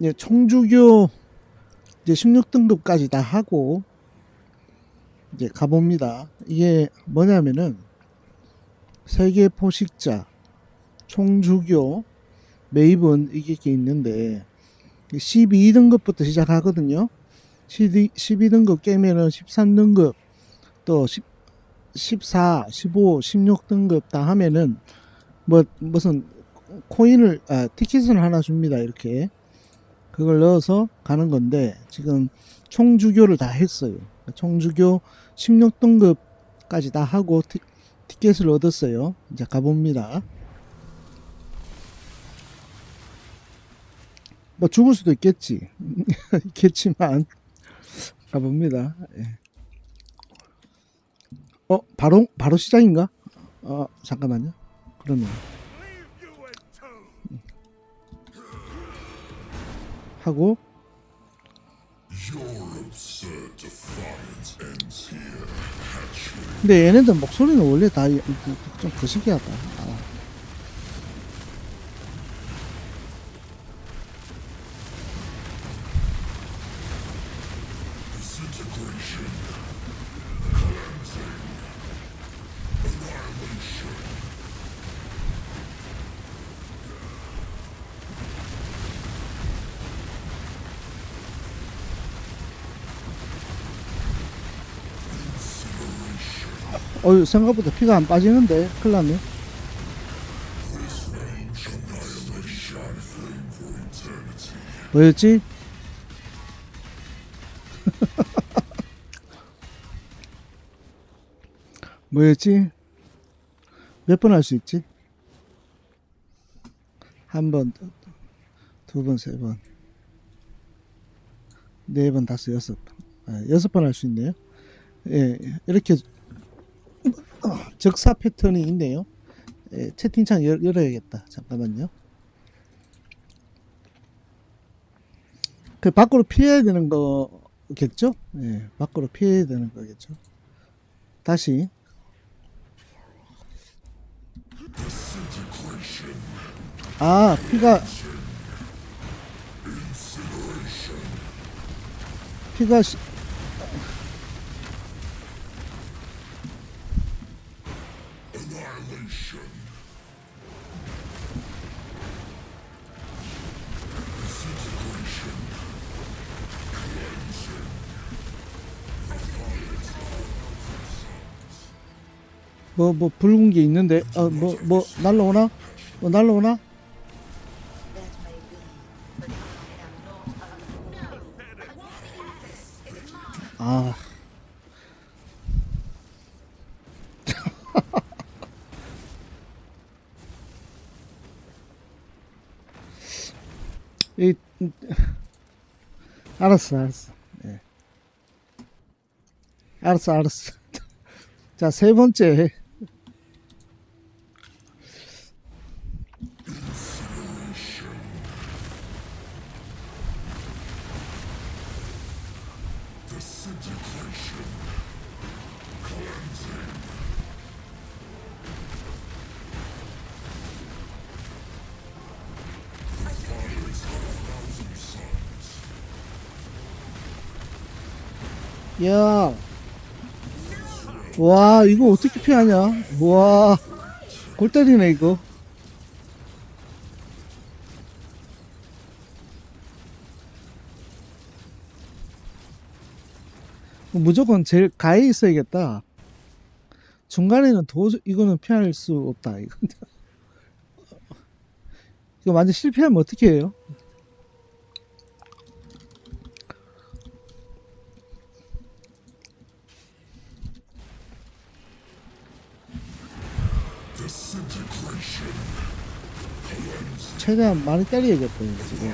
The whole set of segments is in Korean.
예, 총주교 이제 16등급까지 다 하고 이제 가봅니다. 이게 뭐냐면은 세계 포식자, 총주교, 매입은 이게 게 있는데 12등급부터 시작하거든요. 12, 12등급 깨면은 13등급 또 10, 14, 15, 16등급 다 하면은 뭐 무슨 코인을 아, 티켓을 하나 줍니다. 이렇게 그걸 넣어서 가는 건데 지금 총주교를 다 했어요. 총주교 16등급까지 다 하고 티, 티켓을 얻었어요. 이제 가봅니다. 뭐 죽을 수도 있겠지. 있겠지만 가봅니다. 예. 어 바로 바로 시작인가? 어 잠깐만요. 그러면 하고 근데 얘네들 목소리는 원래 다 좀 거시기하다. 어유 생각보다 피가 안 빠지는데 큰일 났네. 뭐였지? 뭐였지? 몇 번 할 수 있지? 한 번, 두 번, 세 번, 네 번, 다섯, 여섯 번. 아, 여섯 번 할 수 있네요. 예, 이렇게 적사 패턴이 있네요. 예, 채팅창 열, 열어야겠다. 잠깐만요. 그 밖으로 피해야 되는 거겠죠? 예, 밖으로 피해야 되는 거겠죠. 다시. 아, 피가 피가 시- 뭐, 뭐, 붉은 게 있는데, 어, 뭐, 뭐, 날라오나? 뭐, 날라오나? 아. 이, 음, 알았어, 알았어. 예. 알았어, 알았어. 자, 세 번째. 야. 와, 이거 어떻게 피하냐? 와. 골 때리네, 이거. 무조건 제일 가에 있어야겠다. 중간에는 도저 이거는 피할 수 없다. 이거 이거 완전 실패하면 어떻게 해요? 최대한 많이 때려야겠다 이거 지금.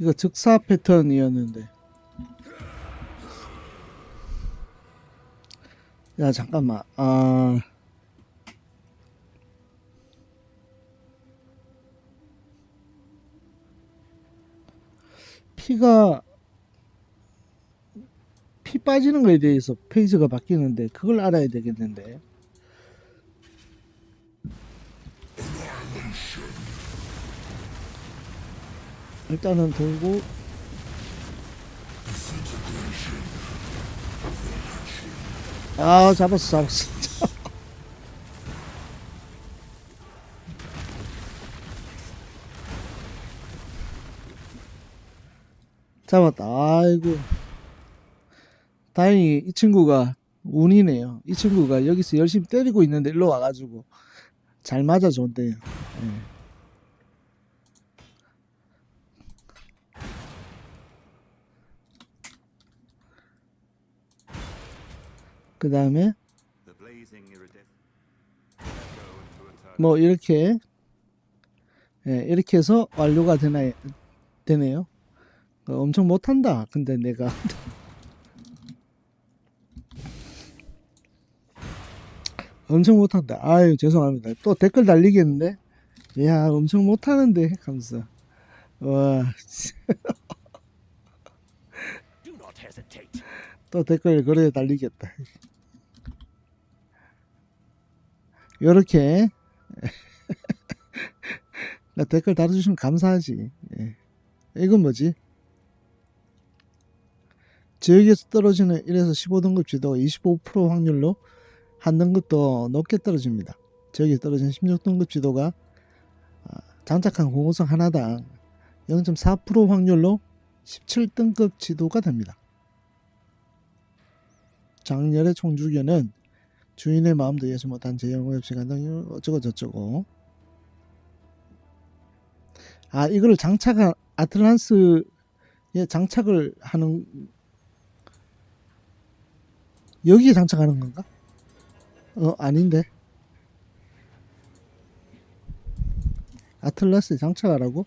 이거 즉사 패턴이었는데. 야 잠깐만. 아. 피가 피 빠지는 거에 대해서 페이스가 바뀌는데 그걸 알아야 되겠는데. 일단은 돌고 아 잡았어 잡았어. 잡았다. 아이고. 다행히 이 친구가 운이네요. 이 친구가 여기서 열심히 때리고 있는데 일로 와가지고 잘 맞아줬대요. 예. 그 다음에 뭐 이렇게 예, 이렇게 해서 완료가 되나 되네요. 어, 엄청 못한다. 근데 내가 엄청 못한다. 아유 죄송합니다. 또 댓글 달리겠는데. 야 엄청 못하는데 하면서 와. 또 댓글 그래 달리겠다. 요렇게 나 댓글 달아주시면 감사하지. 예. 이건 뭐지? 지역에서 떨어지는 1에서 15등급 지도가 25% 확률로 한 등급 더 높게 떨어집니다. 지역에서 떨어지는 16등급 지도가 아, 장착한 공호성 하나당 0.4% 확률로 17등급 지도가 됩니다. 장렬의 총주견은 주인의 마음도 이해하지 못한 제형의 시간 등 어쩌고 저쩌고 아 이거를 장착한 아틀란스에 장착을 하는 여기에 장착하는 건가? 어 아닌데 아틀라스에 장착하라고?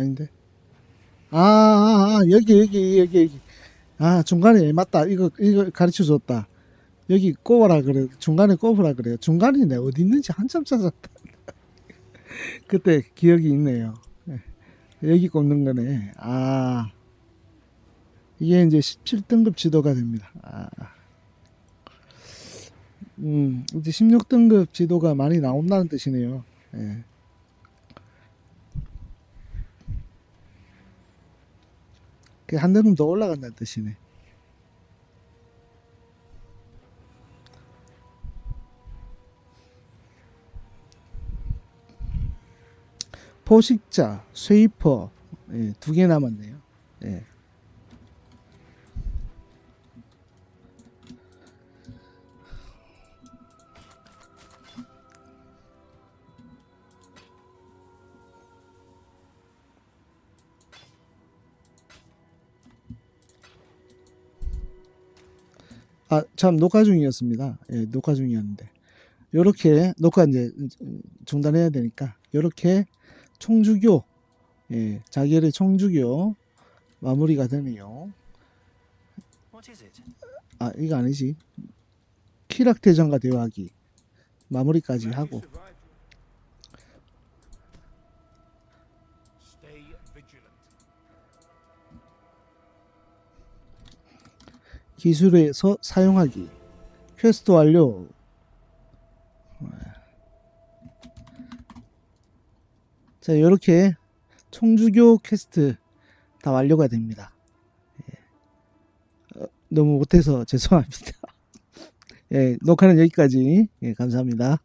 아닌데. 아, 아, 아, 여기, 여기, 여기, 여기. 아, 중간에, 맞다. 이거, 이거 가르쳐 줬다. 여기 꼽아라 그래. 중간에 꼽으라 그래요. 중간이네. 어디 있는지 한참 찾았다. 그때 기억이 있네요. 예. 여기 꼽는 거네. 아. 이게 이제 17등급 지도가 됩니다. 아. 음, 이제 16등급 지도가 많이 나온다는 뜻이네요. 예. 한 등급 더 올라간다는 뜻이네. 포식자, 쉐이퍼 예, 두개 남았네요. 예. 아, 참 녹화 중이었습니다. 예, 녹화 중이었는데. 요렇게 녹화 이제 중단해야 되니까 요렇게 총주교 예, 자기의 총주교 마무리가 되네요. 아, 이거 아니지. 키락 대전과 대화하기 마무리까지 하고 기술에서 사용하기 퀘스트 완료. 자, 이렇게 총주교 퀘스트 다 완료가 됩니다. 예. 어, 너무 못해서 죄송합니다. 예, 녹화는 여기까지. 예, 감사합니다.